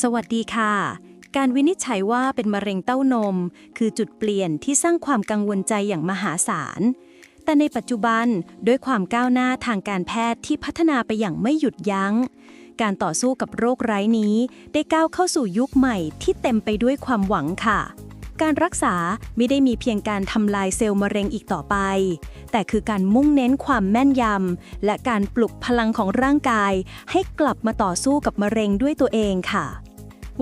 สวัสดีค่ะ การวินิจฉัยว่าเป็นมะเร็งเต้านม คือจุดเปลี่ยนที่สร้างความกังวลใจอย่างมหาศาล แต่ในปัจจุบันด้วยความก้าวหน้าทางการแพทย์ที่พัฒนาไปอย่างไม่หยุดยัง้ง การต่อสู้กับโรคร้ายนี้ ได้ก้าวเข้าสู่ยุคใหม่ที่เต็มไปด้วยความหวังค่ะ การรักษาไม่ได้มีเพียงการทำลายเซลล์มะเร็งอีกต่อไป แต่คือการมุ่งเน้นความแม่นยำและการปลุกพลังของร่างกาย ให้กลับมาต่อสู้กับมะเร็งด้วยตัวเองค่ะ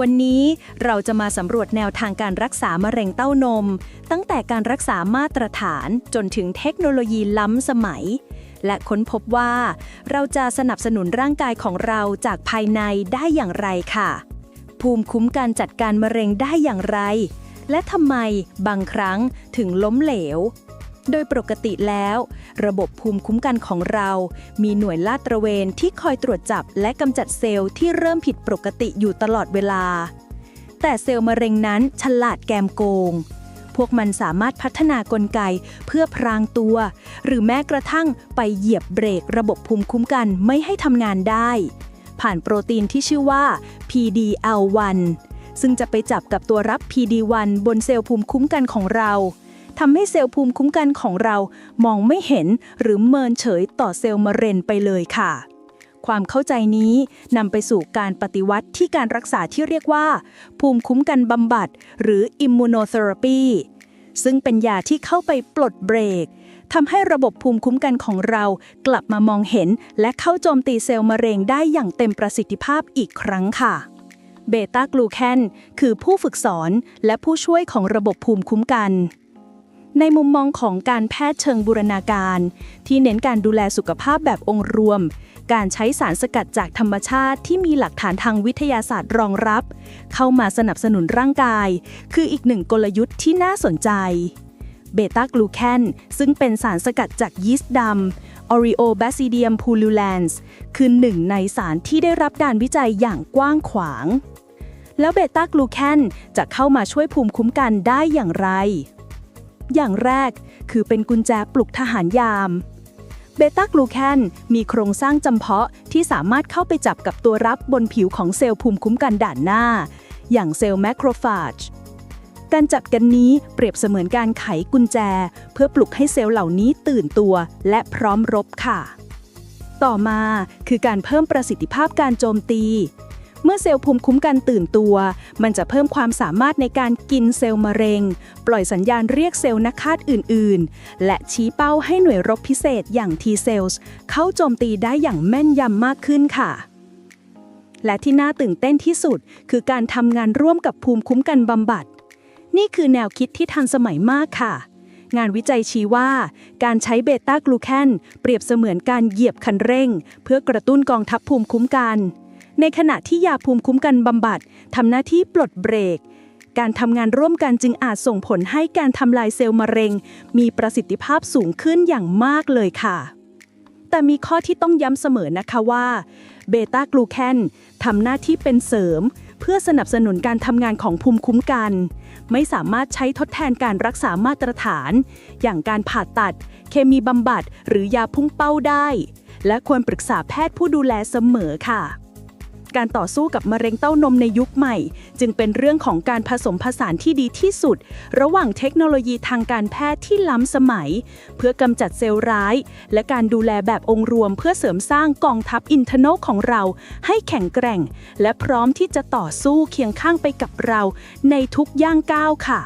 วันนี้เราจะมาสำรวจแนวทางการรักษามะเร็งเต้านม ตั้งแต่การรักษามาตรฐานจนถึงเทคโนโลยีล้ำสมัย และค้นพบว่า เราจะสนับสนุนร่างกายของเราจากภายในได้อย่างไรค่ะ ภูมิคุ้มกันจัดการมะเร็งได้อย่างไร และทำไมบางครั้งถึงล้มเหลว โดยปกติแล้ว ระบบภูมิคุ้มกันของเรา มีหน่วยลาดตระเวนที่คอยตรวจจับและกำจัดเซลล์ที่เริ่มผิดปกติอยู่ตลอดเวลา แต่เซลล์มะเร็งนั้นฉลาดแกมโกง พวกมันสามารถพัฒนากลไกเพื่อพรางตัว หรือแม้กระทั่งไปเหยียบเบรกระบบภูมิคุ้มกันไม่ให้ทำงานได้ ผ่านโปรตีนที่ชื่อว่า PD-L1 ซึ่งจะไปจับกับตัวรับ PD-1 บนเซลล์ภูมิคุ้มกันของเรา ทำให้เซลล์ภูมิคุ้มกันของเรามองไม่เห็นหรือเมินเฉยต่อเซลล์มะเร็งไปเลยค่ะ ความเข้าใจนี้นำไปสู่การปฏิวัติที่การรักษาที่เรียกว่า ภูมิคุ้มกันบำบัด หรือ immunotherapy ซึ่งเป็นยาที่เข้าไปปลดเบรกทำให้ระบบภูมิคุ้มกันของเรากลับมามองเห็น และเข้าโจมตีเซลล์มะเร็งได้อย่างเต็มประสิทธิภาพอีกครั้งค่ะเบต้ากลูแคนคือผู้ฝึกสอนและผู้ช่วยของระบบภูมิคุ้มกัน ในมุมมองของการแพทย์เชิงบูรณาการ ที่เน้นการดูแลสุขภาพแบบองค์รวม การใช้สารสกัดจากธรรมชาติที่มีหลักฐานทางวิทยาศาสตร์รองรับ เข้ามาสนับสนุนร่างกาย คืออีกหนึ่งกลยุทธ์ที่น่าสนใจเบต้ากลูแคนซึ่งเป็นสารสกัดจากยีสต์ดำ Oreobasidium pullulans คือหนึ่งในสารที่ได้รับการวิจัยอย่างกว้างขวาง แล้วเบต้ากลูแคนจะเข้ามาช่วยภูมิคุ้มกันได้อย่างไร อย่างแรก คือเป็นกุญแจปลุกทหารยามเบต้ากลูแคนมีโครงสร้างจำเพาะที่สามารถเข้าไปจับกับตัวรับบนผิวของเซลล์ภูมิคุ้มกันด่านหน้า อย่างเซลล์แมคโครฟาจการจับกันนี้เปรียบเสมือนการไขกุญแจ เพื่อปลุกให้เซลล์เหล่านี้ตื่นตัวและพร้อมรบค่ะ ต่อมาคือการเพิ่มประสิทธิภาพการโจมตี เมื่อเซลล์ภูมิคุ้มกันตื่นตัว มันจะเพิ่มความสามารถในการกินเซลล์มะเร็ง ปล่อยสัญญาณเรียกเซลล์นักฆ่าอื่น ๆ และชี้เป้าให้หน่วยรบพิเศษอย่าง T cells เข้าโจมตีได้อย่างแม่นยำมากขึ้นค่ะและที่น่าตื่นเต้นที่สุด คือการทำงานร่วมกับภูมิคุ้มกันบำบัด นี่คือแนวคิดที่ทันสมัยมากค่ะ งานวิจัยชี้ว่า การใช้เบต้ากลูแคน เปรียบเสมือนการเหยียบคันเร่ง เพื่อกระตุ้นกองทัพภูมิคุ้มกัน ในขณะที่ยาภูมิคุ้มกันบำบัดทำหน้าที่ปลดเบรก การทำงานร่วมกันจึงอาจส่งผลให้การทำลายเซลล์มะเร็ง มีประสิทธิภาพสูงขึ้นอย่างมากเลยค่ะ แต่มีข้อที่ต้องย้ำเสมอนะคะว่าเบต้ากลูแคนทำหน้าที่เป็นเสริม เพื่อสนับสนุนการทำงานของภูมิคุ้มกัน ไม่สามารถใช้ทดแทนการรักษามาตรฐาน อย่างการผ่าตัด เคมีบำบัด หรือยาพุ่งเป้าได้ และควรปรึกษาแพทย์ผู้ดูแลเสมอค่ะ การต่อสู้กับมะเร็งเต้านมในยุคใหม่ จึงเป็นเรื่องของการผสมผสานที่ดีที่สุด ระหว่างเทคโนโลยีทางการแพทย์ที่ล้ำสมัย เพื่อกำจัดเซลล์ร้าย และการดูแลแบบองค์รวมเพื่อเสริมสร้างกองทัพอินเทอร์โนของเรา ให้แข็งแกร่ง และพร้อมที่จะต่อสู้เคียงข้างไปกับเรา ในทุกย่างก้าวค่ะ